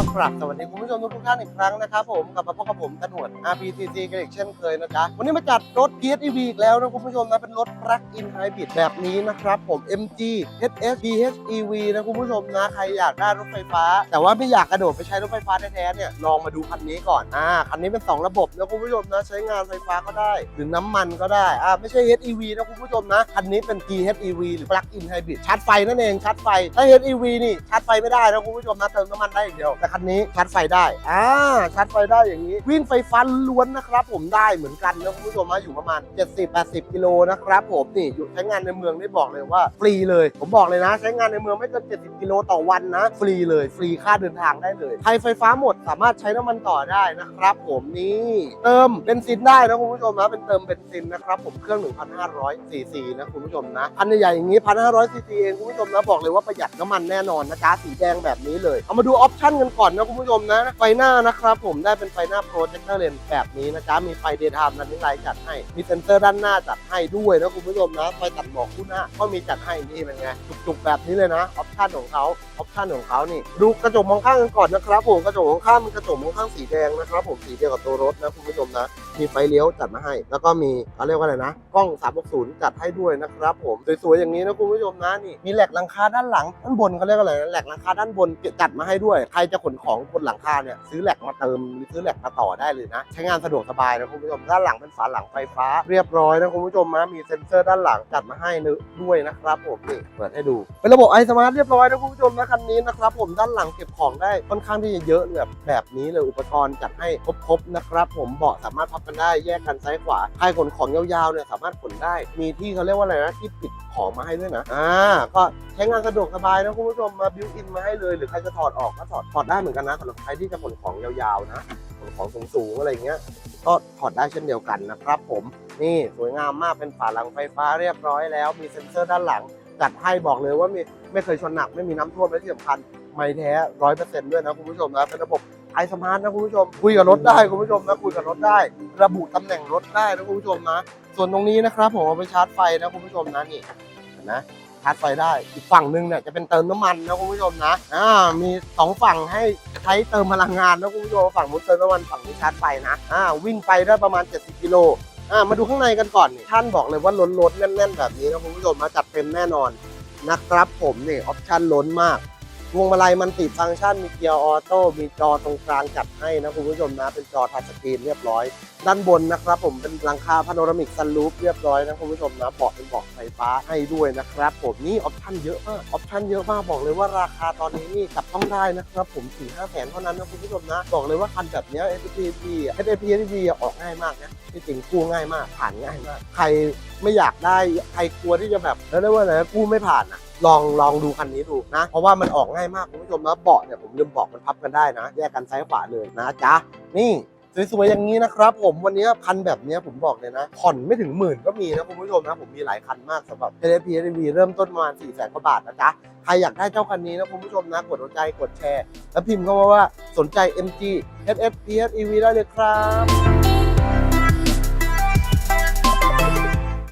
รับสวัสดีคุณผู้ชมทุกท่านอีกครั้งนะครับผมกลับมาพบกับผมตนวด RPCC กันอีกเช่นเคยนะจ๊ะวันนี้มาจัดรถ PHEV อีกแล้วนะคุณผู้ชมนะเป็นรถ plug-in hybrid แบบนี้นะครับผม MG HS PHEV นะคุณผู้ชมนะใครอยากได้รถไฟฟ้า แต่ว่าไม่อยากกระโดดไปใช้รถไฟฟ้าแท้ๆเนี่ยลองมาดูคันนี้ก่อนอ่าคันนี้เป็น 2 ระบบนะคุณผู้ชมนะใช้งานไฟฟ้าก็ได้ หรือน้ำมันก็ได้อ่าไม่ใช่ HEV นะคุณผู้ชมนะคันนี้เป็น PHEV หรือ plug-in hybrid ชาร์จไฟนั่นเองชาร์จไฟถ้า HEV นี่ชาร์จไฟไม่ได้นะคุณผู้ชมนะเติมน้ำมันได้อย่างเดียวแต่คันนี้ชาร์จไฟได้อ่าชาร์จไฟได้อย่างนี้ วิ่งไฟฟ้าล้วนนะครับ ผมได้เหมือนกันนะคุณผู้ชมนะอยู่ประมาณ 70-80 กิโลนะครับผมนี่อยู่ใช้งานในเมืองได้บอกเลยว่าฟรีเลย ผมบอกเลยนะ ใช้งานในเมืองไม่เกิน 70 กิโลต่อวันนะ ฟรีเลยฟรีค่าเดินทางได้เลยไฟไฟฟ้าหมดสามารถใช้น้ำมันต่อได้นะครับ ผมนี่เติมเบนซินได้นะคุณผู้ชมนะเป็นเติมเบนซินนะครับผมเครื่อง 1,500ซีซีนะคุณผู้ชมนะคันใหญ่ๆอย่างนี้ 1,500ซีซีเองคุณผู้ชมนะบอกเลยว่าประหยัดน้ำมันแน่นอนนะจ๊ะสีแดงแบบนี้เลยเอามาดูออปชั่นกันก่อนนะคุณผู้ชมนะ ไฟหน้านะครับผมได้เป็นไฟหน้าโปรเจคเตอร์เลนแบบนี้นะจ๊ะมีไฟเดย์ไทม์นันนิไลท์จัดให้ มีเซ็นเซอร์ด้านหน้าจัดให้ด้วยนะคุณผู้ชมนะ ไฟตัดหมอกคู่หน้าก็มีจัดให้นี่เป็นไงจุกๆแบบนี้เลยนะออปชั่นของเขาออปชั่นของเขานี่ดูกระจกมองข้างกันก่อนนะครับผมกระจกมองข้างมีกระจกมองข้างสีแดงนะครับผมสีเดียวกับตัวรถนะคุณผู้ชมนะมีไฟเลี้ยวจัดมาให้ แล้วก็มีเขาเรียกว่าอะไรนะกล้อง 360 จัดให้ด้วยนะครับผมสวยๆอย่างนี้นะคุณผู้ชมนะนี่มีแหลกหลังคาด้านหลังด้านบนเขาเรียกว่าอะไรนะแหลกหลังคาด้านบนจัดมาให้ด้วย ใครจะขนของบนหลังคาเนี่ยซื้อแหลกมาเติมหรือซื้อแหลกมาต่อได้เลยนะ ใช้งานสะดวกสบายนะคุณผู้ชมด้านหลังเป็นฝาหลังไฟฟ้า เรียบร้อยนะคุณผู้ชมนะมีเซ็นเซอร์ด้านหลังจัดมาให้ด้วยนะครับผมนี่เปิดให้ดู เป็นระบบไอสมาร์ทเรียบร้อยนะคุณผู้ชมนะคันนี้นะครับผมด้านหลังเก็บของได้ค่อนข้างที่จะเยอะแบบแบบนี้เลยอุปกรณ์จัดให้ครบๆนะครับ ผมเบาะสามารถพับกันได้แยกกันซ้ายขวาใครขนของยาวๆเนี่ยสามารถขนได้ มีที่เขาเรียกว่าอะไรนะที่ปิดของมาให้ด้วยนะอ่าก็ใช้งานสะดวกสบายนะคุณผู้ชมมาบิวอินมาให้เลย หรือใครจะถอดออกก็ถอดถอดได้เหมือนกันนะสำหรับใครที่จะขนของยาวๆนะขนของสูงๆอะไรอย่างเงี้ย ก็ถอดได้เช่นเดียวกันนะครับ ผมนี่สวยงามมากเป็นฝาหลังไฟฟ้าเรียบร้อยแล้ว มีเซ็นเซอร์ด้านหลังจัดให้บอกเลยว่ามีไม่เคยชนหนักไม่มีน้ำท่วมและที่สำคัญไม่แท้ร้อยเปอร์เซ็นต์ด้วยนะคุณผู้ชมนะเป็นระบบไอสมาร์ทนะคุณผู้ชม คุยกับรถได้คุณผู้ชมนะคุยกับรถได้ ระบุตำแหน่งรถได้นะคุณผู้ชมนะ ส่วนตรงนี้นะครับผมเอาไปชาร์จไฟนะคุณผู้ชมนะนี่นไหม ชาร์จไฟได้ อีกฝั่งหนึ่งเนี่ยจะเป็นเติมน้ำมันนะคุณผู้ชมนะอ่ามีสองฝั่งให้ใช้เติมพลังงานนะคุณผู้ชมฝั่งนู้นเติมน้ำมันฝั่งนี้ชาร์จไฟนะอ่าวิ่งไปได้ประมาณ 70 กิโลอ่ามาดูข้างในกันก่อนนี่ท่านบอกเลยว่าล้นล้นๆแน่น ๆ แบบนี้นะคุณผู้ชมมาจัดเต็มแน่นอนนะครับผมนี่ออปชั่นล้นมาก พวงมาลัยมันติดฟังก์ชันมีเกียร์ออโต้มีจอตรงกลางจัดให้นะคุณผู้ชมนะเป็นจอทัชสกรีนเรียบร้อย ด้านบนนะครับ ผมเป็นหลังคาพาโนรามิกซันรูฟเรียบร้อยนะคุณผู้ชมนะเบาะเป็นเบาะไฟฟ้าให้ด้วยนะครับผมนี่ออปชั่นเยอะมากออปชั่นเยอะมากบอกเลยว่าราคาตอนนี้นี่จับต้องได้นะครับผม4ี่ห้าแสนเท่านั้นนะคุณผู้ชมนะ บอกเลยว่าคันแบบนี้ย s p p อะ s p p อะออกง่ายมากนะที่จริงกู้ง่ายมากผ่านง่ายมาก ใครไม่อยากได้ใครกลัวที่จะแบบแล้วเรียกว่าอะไรนกู้ไม่ผ่านอะ ลองลองดูคันนี้ดูนะ เพราะว่ามันออกง่ายมากคุณผู้ชมนะเบาะเนี่ยผมลืมบอกมันพับกันได้นะ แยกกันซ้ายขวาเลยนะจ๊ะนี่สวยๆอย่างนี้นะครับผมวันนี้คันแบบนี้ผมบอกเลยนะ ผ่อนไม่ถึงหมื่นก็มีนะคุณผู้ชมนะ ผมมีหลายคันมากสำหรับ p p v เริ่มต้นประมาณ4ี่แสนกว่าบาทนะจ๊ะ ใครอยากได้เจ้าคันนี้นะคุณผู้ชมนะ กดหัวใจกดแชร์ แล้วพิมพ์เข้ามาว่าสนใจ MG HF PHEV ได้เลยครับ